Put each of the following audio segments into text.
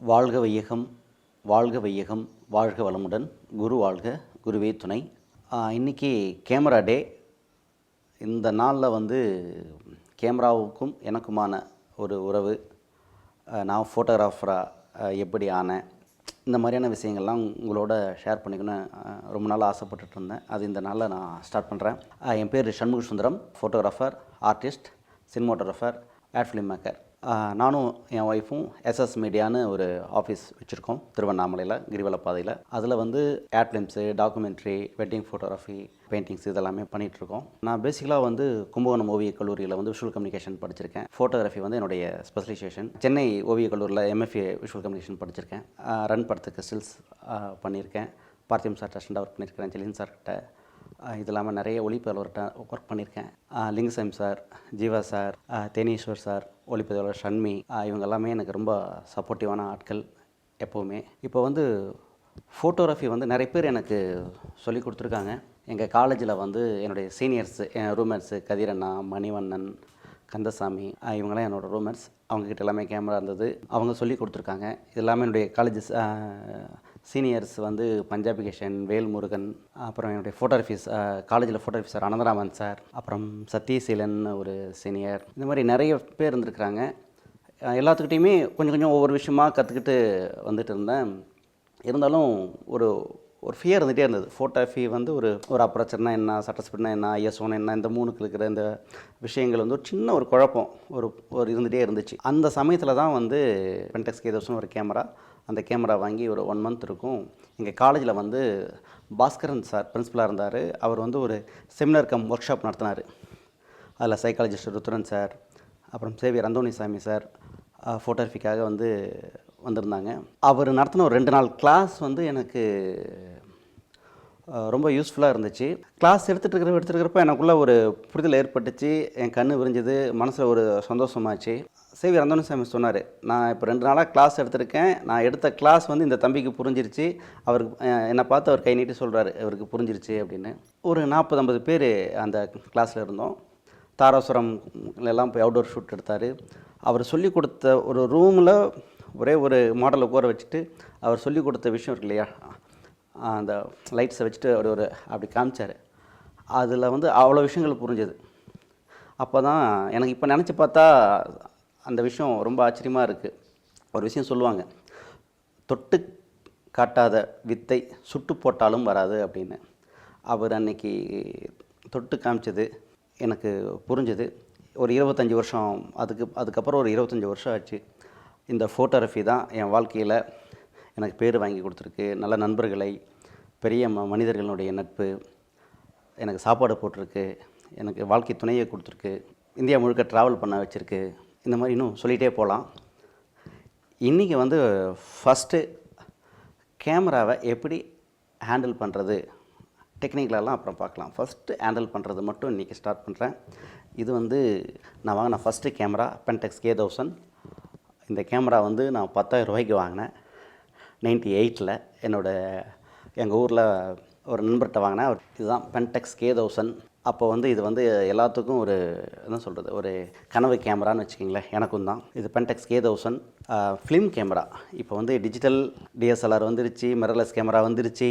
வாழ்க வையகம் வாழ்க வையகம் வாழ்க வளமுடன். குரு வாழ்க குருவே துணை. இன்றைக்கி இன்னைக்கு கேமரா டே. இந்த நாளில் வந்து கேமராவுக்கும் எனக்குமான ஒரு உறவு. நான் ஃபோட்டோகிராஃபராக எப்படி ஆனேன். இந்த மாதிரியான விஷயங்கள்லாம் உங்களோட ஷேர் பண்ணிக்கணும்னு ரொம்ப நாள் ஆசைப்பட்டுட்டு இருந்தேன். அது இந்த நாளில் நான் ஸ்டார்ட் பண்ணுறேன் என் பேர் Shanmuga Sundaram photographer artist cinematographer ad film maker நானும் என் ஒய்ஃபும் எஸ்எஸ் மீடியான்னு ஒரு ஆஃபீஸ் வச்சுருக்கோம் திருவண்ணாமலையில் கிரிவல பாதையில். அதில் வந்து ad films documentary wedding photography paintings இதெல்லாமே பண்ணிகிட்ருக்கோம் நான் பேசிக்கலாக வந்து கும்பகோணம் ஓவியக் கல்லூரியில் வந்து விஷுவல் கம்யூனிகேஷன் படிச்சிருக்கேன். ஃபோட்டோகிராஃபி வந்து என்னுடைய ஸ்பெஷலைசேஷன் சென்னை ஓவியக் கல்லூரியில் எம்எஃப்ஏ விஷுவல் கம்யூனிகேஷன் படிச்சிருக்கேன். ரன் படத்துக்கு ஸ்டில்ஸ் பண்ணியிருக்கேன். பார்த்தியம் சார் அசிஸ்டண்டாக ஒர்க் பண்ணியிருக்கேன் ஜெலின் சார்கிட்ட இது இல்லாமல் நிறைய ஒளிப்பதிவர்கிட்ட ஒர்க் பண்ணியிருக்கேன் லிங்கசம் sir Jeeva sir Theni Eswar sir ஒளிப்பதிவாளர் ஷண்மி இவங்க எல்லாமே எனக்கு ரொம்ப சப்போர்ட்டிவான ஆட்கள் எப்போவுமே. இப்போ வந்து ஃபோட்டோகிராஃபி வந்து நிறைய பேர் எனக்கு சொல்லி கொடுத்துருக்காங்க. எங்கள் காலேஜில் வந்து என்னுடைய சீனியர்ஸு என் ரூம்மேட்ஸு கதிரண்ணா மணிவண்ணன் கந்தசாமி இவங்கெல்லாம் என்னோடய ரூமர்ஸ் அவங்கக்கிட்ட எல்லாமே கேமரா இருந்தது. அவங்க சொல்லி கொடுத்துருக்காங்க. இது எல்லாமே என்னுடைய காலேஜஸ் சீனியர்ஸ் வந்து பஞ்சாபி கிஷன் வேல்முருகன் அப்புறம் என்னுடைய ஃபோட்டோகிராஃபிஸ் காலேஜில் ஃபோட்டோகிராஃபி சார் அனந்தராமன் சார் அப்புறம் சத்யசீலன் ஒரு சீனியர் இந்த மாதிரி நிறைய பேர் இருந்திருக்கிறாங்க. எல்லாத்துக்கிட்டேயுமே எல்லாத்துக்கிட்டையுமே கொஞ்சம் கொஞ்சம் ஒவ்வொரு விஷயமாக கற்றுக்கிட்டு வந்துட்டு இருந்தேன். இருந்தாலும் ஒரு ஒரு ஃபியர் இருந்துகிட்டே இருந்தது. ஃபோட்டோகிராஃபி வந்து ஒரு ஒரு அப்ரச்சர்னா என்ன சட்டஸ்பிட்னா என்ன ஐஎஸ்ஓனா என்ன இந்த மூணுக்கு இருக்கிற இந்த விஷயங்கள் வந்து ஒரு சின்ன ஒரு குழப்பம் ஒரு ஒரு இருந்துகிட்டே இருந்துச்சு. அந்த சமயத்தில் தான் வந்து பென்டெக்ஸ் கேதர்ஸ்னு ஒரு கேமரா அந்த கேமரா வாங்கி ஒரு ஒன் மந்த் இருக்கும். எங்கள் காலேஜில் வந்து பாஸ்கரன் சார் பிரின்ஸிபலாக இருந்தார். அவர் வந்து ஒரு செமினார் கம் ஒர்க் ஷாப் நடத்தினார். அதில் சைக்காலஜிஸ்ட் ருத்ரன் சார் அப்புறம் சேவியர் அந்தோணிசாமி சார் ஃபோட்டோகிராஃபிக்காக வந்து வந்திருந்தாங்க. அவர் நடத்தின ஒரு ரெண்டு நாள் கிளாஸ் வந்து எனக்கு ரொம்ப யூஸ்ஃபுல்லாக இருந்துச்சு. கிளாஸ் எடுத்துகிட்டு இருக்கிற எடுத்துகிட்டு எனக்குள்ளே ஒரு புரிதல் ஏற்பட்டுச்சு. என் கண்ணு விரிஞ்சது மனசில் ஒரு சந்தோஷமாச்சு. சேவியர் அந்தோணிசாமி சொன்னார் நான் இப்போ ரெண்டு நாளாக கிளாஸ் எடுத்திருக்கேன். நான் எடுத்த கிளாஸ் வந்து இந்த தம்பிக்கு புரிஞ்சிருச்சு. அவருக்கு என்னை பார்த்து அவர் கை நீட்டி சொல்கிறாரு அவருக்கு புரிஞ்சிருச்சு அப்படின்னு. ஒரு நாற்பது ஐம்பது பேர் அந்த கிளாஸில் இருந்தோம். தாராசுரம் எல்லாம் போய் அவுடோர் ஷூட் எடுத்தார். அவர் சொல்லி கொடுத்த ஒரு ரூமில் ஒரே ஒரு மாடலை உட்கார வச்சுட்டு அவர் சொல்லி கொடுத்த விஷயம் இருக்கு இல்லையா? அந்த லைட்ஸை வச்சுட்டு அவர் ஒரு அப்படி காமிச்சார். அதில் வந்து அவ்வளோ விஷயங்கள் புரிஞ்சது. அப்போ தான் எனக்கு இப்போ நினச்சி பார்த்தா அந்த விஷயம் ரொம்ப ஆச்சரியமாக இருக்குது ஒரு விஷயம் சொல்லுவாங்க. தொட்டு காட்டாத வித்தை சுட்டு போட்டாலும் வராது அப்படின்னு. அவர் அன்னைக்கு தொட்டு காமிச்சது எனக்கு புரிஞ்சது. ஒரு இருபத்தஞ்சி வருஷம் அதுக்கு அதுக்கப்புறம் ஒரு இருபத்தஞ்சி வருஷம் ஆச்சு. இந்த ஃபோட்டோகிராஃபி தான் என் வாழ்க்கையில் எனக்கு பேர் வாங்கி கொடுத்துருக்கு. நல்ல நண்பர்களை பெரிய ம மனிதர்களுடைய நட்பு எனக்கு சாப்பாடு போட்டிருக்கு எனக்கு வாழ்க்கை துணையை கொடுத்துருக்கு இந்தியா முழுக்க ட்ராவல் பண்ண வச்சுருக்கு. இந்த மாதிரி இன்னும் சொல்லிகிட்டே போகலாம் இன்றைக்கி வந்து ஃபஸ்ட்டு கேமராவை எப்படி ஹேண்டில் பண்ணுறது டெக்னிக்கலெல்லாம் அப்புறம் பார்க்கலாம். ஃபஸ்ட்டு ஹேண்டில் பண்ணுறது மட்டும் இன்றைக்கி ஸ்டார்ட் பண்ணுறேன் இது வந்து நான் வாங்கின first camera Pentax K thousand இந்த கேமரா வந்து நான் பத்தாயிரம் ரூபாய்க்கு வாங்கினேன். நைன்டி எயிட்டில் என்னோடய எங்கள் ஊரில் ஒரு நண்பர்கிட்ட வாங்கினேன். அவர் இதுதான் பென்டெக்ஸ் கே தௌசண்ட் அப்போ வந்து இது வந்து எல்லாத்துக்கும் ஒரு என்ன சொல்கிறது ஒரு கனவு கேமரான்னு வச்சுக்கிங்களேன். எனக்கும் தான். இது Pentax K thousand film camera இப்போ வந்து டிஜிட்டல் டிஎஸ்எல்ஆர் வந்துருச்சு மிரர்லெஸ் கேமரா வந்துருச்சு.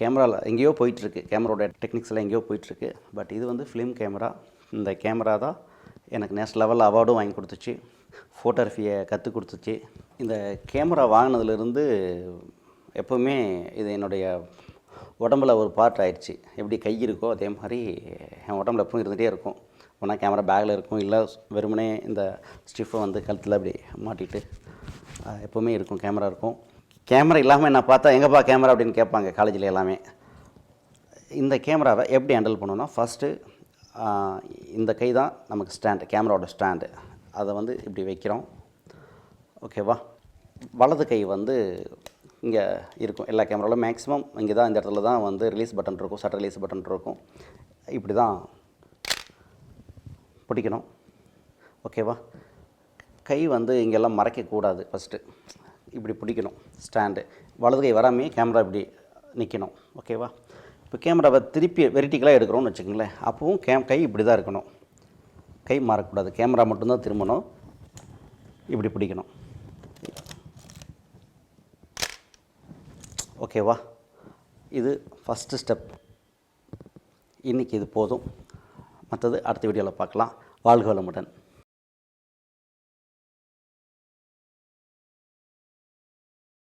கேமராவில் எங்கேயோ போயிட்டுருக்கு. கேமராவோட டெக்னிக்ஸ் எல்லாம் எங்கேயோ போயிட்டுருக்கு. பட் இது வந்து ஃபிலிம் கேமரா இந்த கேமரா தான் எனக்கு நேஷ்னல் லெவலில் அவார்டும் வாங்கி கொடுத்துச்சு. ஃபோட்டோகிராஃபியை கற்றுக் கொடுத்துச்சு. இந்த கேமரா வாங்கினதுலேருந்து எப்போவுமே இது என்னுடைய உடம்புல ஒரு பார்ட் ஆயிடுச்சு. எப்படி கை இருக்கோ அதே மாதிரி என் உடம்புல எப்பவும் இருந்துகிட்டே இருக்கும். ஒன்றா கேமரா பேக்கில் இருக்கும். இல்லை வெறுமனே இந்த ஸ்டிஃபை வந்து கழுத்தில் அப்படி மாட்டிட்டு எப்போவுமே இருக்கும். கேமரா இருக்கும். கேமரா இல்லாமல் என்ன பார்த்தா எங்கேப்பா கேமரா அப்படின்னு கேட்பாங்க காலேஜில் எல்லாமே. இந்த கேமராவை எப்படி ஹேண்டில் பண்ணணும்னா ஃபஸ்ட்டு இந்த கை தான் நமக்கு ஸ்டாண்டு கேமராவோட ஸ்டாண்டு அதை வந்து இப்படி வைக்கிறோம். ஓகேவா வலது கை வந்து இங்கே இருக்கும். எல்லா கேமராவிலும் மேக்ஸிமம் இங்கே தான் இந்த இடத்துல தான் வந்து ரிலீஸ் பட்டன் இருக்கும். சட்டர் ரிலீஸ் பட்டன் இருக்கும். இப்படி தான் பிடிக்கணும். ஓகேவா கை வந்து இங்கெல்லாம் மறைக்கக்கூடாது ஃபஸ்ட்டு இப்படி பிடிக்கணும். ஸ்டாண்டு வலது கை வராமே கேமரா இப்படி நிற்கணும் ஓகேவா இப்போ கேமராவை திருப்பி வெரைட்டிக்கலாக எடுக்கிறோம்னு வச்சுக்கோங்களேன். அப்போவும் கேம் கை இப்படி தான் இருக்கணும். கை மாறக்கூடாது. கேமரா மட்டும்தான் திரும்பணும். இப்படி பிடிக்கணும். ஓகேவா இது ஃபஸ்ட்டு ஸ்டெப் இன்றைக்கி இது போதும். மற்றது அடுத்த வீடியோவில் பார்க்கலாம். வாழ்க வளமுடன்.